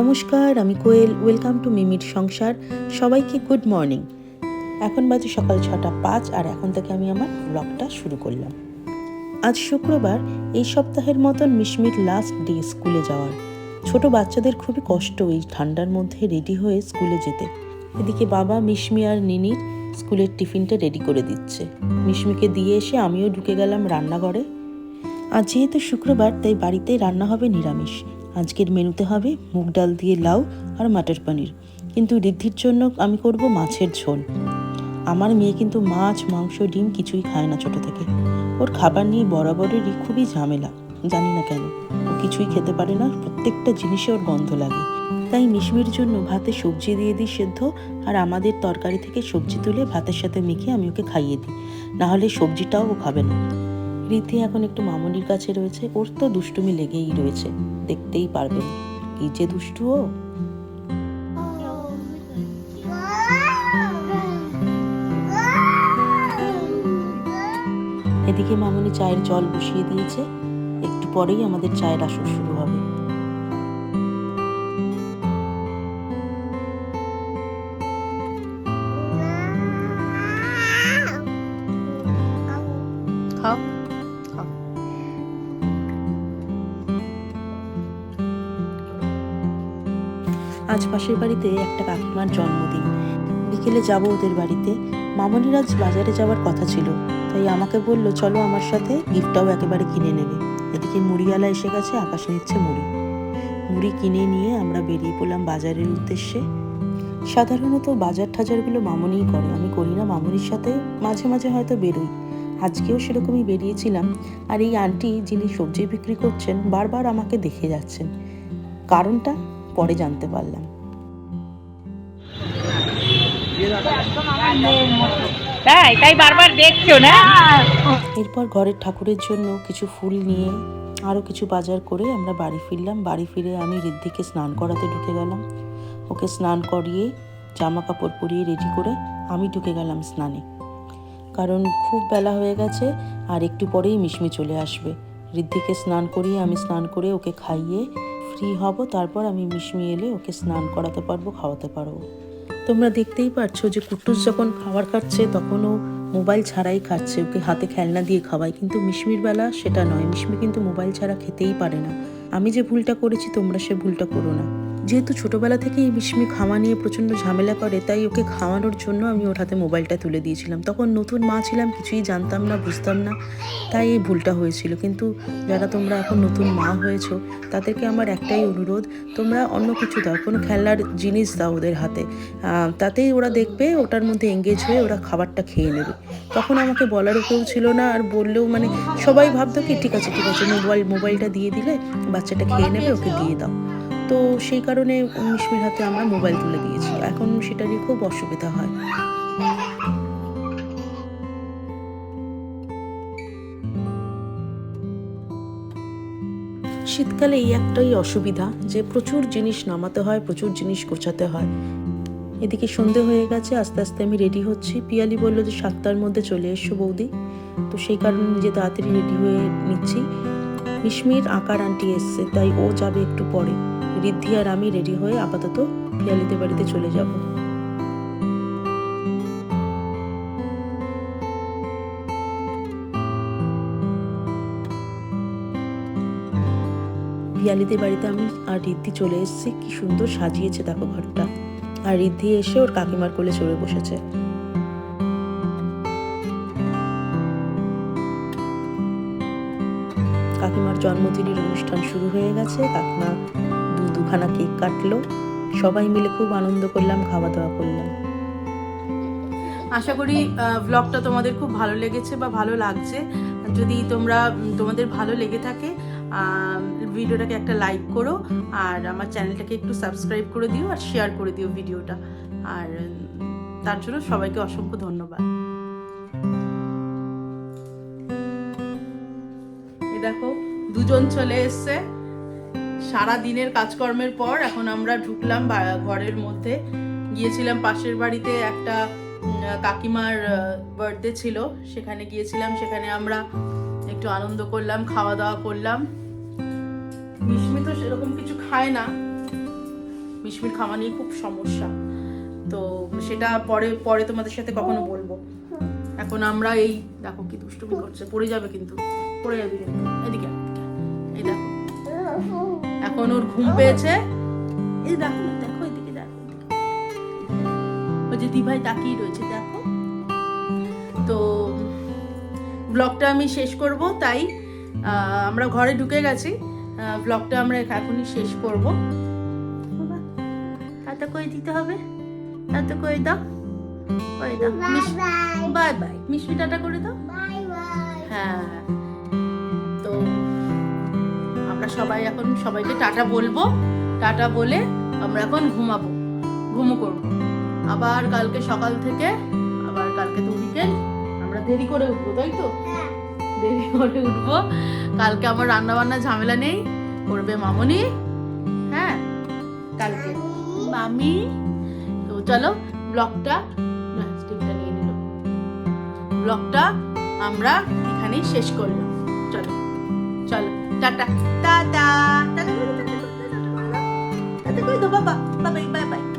নমস্কার, আমি কোয়েল, welcome to মিমির সংসার। সবাইকে গুড মর্নিং। এখন বাজে সকাল ছটা পাঁচ, আর এখন থেকে আমি আমার ব্লগটা শুরু করলাম। আজ শুক্রবার, এই সপ্তাহের মতন মিশমির লাস্ট ডে স্কুলে যাওয়ার। ছোট বাচ্চাদের খুবই কষ্ট এই ঠান্ডার মধ্যে রেডি হয়ে স্কুলে যেতে। এদিকে বাবা, মিশমি আর নিনির স্কুলের টিফিনটা রেডি করে দিচ্ছে। মিশমিকে দিয়ে এসে আমিও ঢুকে গেলাম রান্নাঘরে। আর যেহেতু শুক্রবার, তাই বাড়িতে রান্না হবে নিরামিষ। আজকের মেনুতে হবে মুগ ডাল দিয়ে লাউ আর মাটার পনির। কিন্তু ঋদ্ধির জন্য আমি করব মাছের ঝোল। আমার মেয়ে কিন্তু মাছ, মাংস, ডিম কিছুই খায় না ছোট থেকে। ওর খাবার নিয়ে বরাবরেরই খুবই ঝামেলা, জানি না কেন। ও কিছুই খেতে পারে না, প্রত্যেকটা জিনিসে ওর গন্ধ লাগে। তাই মিশমির জন্য ভাতে সবজি দিয়ে দিই সেদ্ধ আর আমাদের তরকারি থেকে সবজি তুলে ভাতের সাথে মেখে আমি ওকে খাইয়ে দিই। না হলে সবজিটাও ও খাবে না। রীতি এখন একটু মামনির কাছে রয়েছে। ওর তো দুষ্টুমি লেগেই রয়েছে। দেখতেই পারবে। কি যে দুষ্টু ও। এদিকে মামনি চায়ের জল বসিয়ে দিয়েছে। একটু পরেই আমাদের চায়ের আসর শুরু আজ পাশের বাড়িতে একটা কাকিমার জন্মদিন। বিকেলে যাব ওদের বাড়িতে। মামনির আজ বাজারে যাওয়ার কথা ছিল। তাই আমাকে বলল, চলো আমার সাথে গিফটটাও একেবারে কিনে নেবে। এদিকে মুড়িওয়ালা এসে গেছে, আকাশে নিচ্ছে মুড়ি। মুড়ি কিনে নিয়ে আমরা বেরিয়ে পড়লাম বাজারের উদ্দেশ্যে। সাধারণত বাজার ঠাজারগুলো মামনিই করে। আমি করি না, মামনির সাথে মাঝে মাঝে হয়তো বেরোই। আজকেও সেরকমই বেরিয়েছিলাম। আর এই আন্টি যিনি সবজি বিক্রি করছেন, বারবার আমাকে দেখে যাচ্ছেন। কারণটা? পরে জানতে পারলাম। তাই তাই বারবার দেখছ না? এরপর ঘরের ঠাকুরের জন্য কিছু ফুল নিয়ে আরও কিছু বাজার করে আমরা বাড়ি ফিরলাম। বাড়ি ফিরে আমি ঋদ্ধিকে স্নান করাতে ঢুকে গেলাম। ওকে স্নান করিয়ে জামা কাপড় পরিয়ে রেডি করে আমি ঢুকে গেলাম স্নানে। কারণ খুব বেলা হয়ে গেছে আর একটু পরেই মিশমি চলে আসবে। ঋদ্ধিকে স্নান করিয়ে আমি স্নান করে ওকে খাইয়ে ফ্রি হব, তারপর আমি মিশমি এলে ওকে স্নান করাতে পারব, খাওয়াতে পারব। তোমরা দেখতেই পারছ যে কুটুস যখন খাবার খাচ্ছে তখন ও মোবাইল ছাড়াই খাচ্ছে। ওকে হাতে খেলনা দিয়ে খাওয়ায় কিন্তু মিশমির বেলা সেটা নয়। মিশমি কিন্তু মোবাইল ছাড়া খেতেই পারে না। আমি যে ভুলটা করেছি, তোমরা সে ভুলটা করো না। যেহেতু ছোটবেলা থেকেই মিশমি খাওয়া নিয়ে প্রচণ্ড ঝামেলা করে, তাই ওকে খাওয়ানোর জন্য আমি ওর হাতে মোবাইলটা তুলে দিয়েছিলাম। তখন নতুন মা ছিলাম, কিছুই জানতাম না, বুঝতাম না, তাই এই ভুলটা হয়েছিল। কিন্তু যারা তোমরা এখন নতুন মা হয়েছো, তাদেরকে আমার একটাই অনুরোধ, তোমরা অন্য কিছু দাও, কোনো খেলার জিনিস দাও ওদের হাতে। তাতেই ওরা দেখবে, ওটার মধ্যে এঙ্গেজ হয়ে ওরা খাবারটা খেয়ে নেবে। তখন আমাকে বলারও কেউ ছিল না, আর বললেও মানে সবাই ভাবতো কি, ঠিক আছে ঠিক আছে, মোবাইল, মোবাইলটা দিয়ে দিলে বাচ্চাটা খেয়ে নেবে, ওকে দিয়ে দাও। তো সেই কারণে মিশমির হাতে আমরা মোবাইল তুলে দিয়েছি। এখন সেটা নিয়ে খুব অসুবিধা হয়। শীতকালে এই একটাই অসুবিধা যে প্রচুর জিনিস নামাতে হয়, প্রচুর জিনিস গোছাতে হয়। এদিকে সন্ধে হয়ে গেছে, আস্তে আস্তে আমি রেডি হচ্ছি। পিয়ালি বলল যে সাতটার মধ্যে চলে এসো বৌদি। তো সেই কারণে নিজে তাড়াতাড়ি রেডি হয়ে নিচ্ছি। মিশমির আকার আন্টি এসছে, তাই ও যাবে একটু পরে। ঋদ্ধি আর আমি রেডি হয়ে আপাতত পিয়ালিদের বাড়িতে চলে যাব। পিয়ালিদের বাড়িতে আমি আর ঋদ্ধি চলে এসেছি। কি সুন্দর সাজিয়েছে দেখো ঘরটা। আর ঋদ্ধি এসে ওর কাকিমার কোলে চড়ে বসেছে। কাকিমার জন্মদিনের অনুষ্ঠান শুরু হয়ে গেছে। কাকিমা দুখানা কেক কাটলো। সবাই মিলে খুব আনন্দ করলাম খাওয়া দাওয়া করলাম। আশা করি ব্লগটা তোমাদের খুব ভালো লেগেছে বা ভালো লাগছে। যদি তোমরা তোমাদের ভালো লেগে থাকে ভিডিওটাকে একটা লাইক করো, আর আমার চ্যানেলটাকে একটু সাবস্ক্রাইব করে দিও আর শেয়ার করে দিও ভিডিওটা। আর, তার জন্য সবাইকে অসংখ্য ধন্যবাদ। দেখো, দুজন চলে এসছে। সারা দিনের কাজকর্মের পর এখন আমরা ঢুকলাম ঘরের মধ্যে। গিয়েছিলাম পাশের বাড়িতে একটা কাকিমার বার্থডে ছিল। সেখানে গিয়েছিলাম, সেখানে আমরা একটু আনন্দ করলাম খাওয়া দাওয়া করলাম। মিশমি তো সেরকম কিছু খায় না। মিশমির খাওয়া নিয়ে খুব সমস্যা। তো সেটা পরে পরে তোমাদের সাথে কখনো বলব। এখন আমরা এই, দেখো কি দুষ্টুমি করছে, পড়ে যাবে কিন্তু। পড়ে যাবে কিন্তু। এদিকে এই দেখো। এখন ওর ঘুম পেয়েছে। এই দেখো না দেখো এদিকে দেখো। ওই যে দিভাই তাকিয়ে রয়েছে দেখো। তো ব্লগটা আমি শেষ করব তাই আমরা ঘরে ঢুকে গেছি। ব্লগটা আমরা এখনই শেষ করব। এত করে দিতে হবে? এত করে দাও? করে দাও। Bye bye. মিষ্টি টাটা করে দাও? হ্যাঁ। আমরা সবাই এখন সবাইকে টাটা বলব। টাটা বলে আমরা এখন ঘুমাবো ঘুমো করব। আবার কালকে সকাল থেকে আবার কালকে তো উইকেন্ড আমরা দেরি করে উঠবো তাই তো? দেরি করে উঠবো। কালকে আমার রান্না বান্না ঝামেলা নেই করবে মামনি। হ্যাঁ কালকে। মামি তো চলো ব্লগটা স্টিকটা নিয়ে নিল। ব্লগটা আমরা এখানেই শেষ করলাম। টাটা। টাটা। টাটা। কই দো বাবা। বাবাই বাই বাই।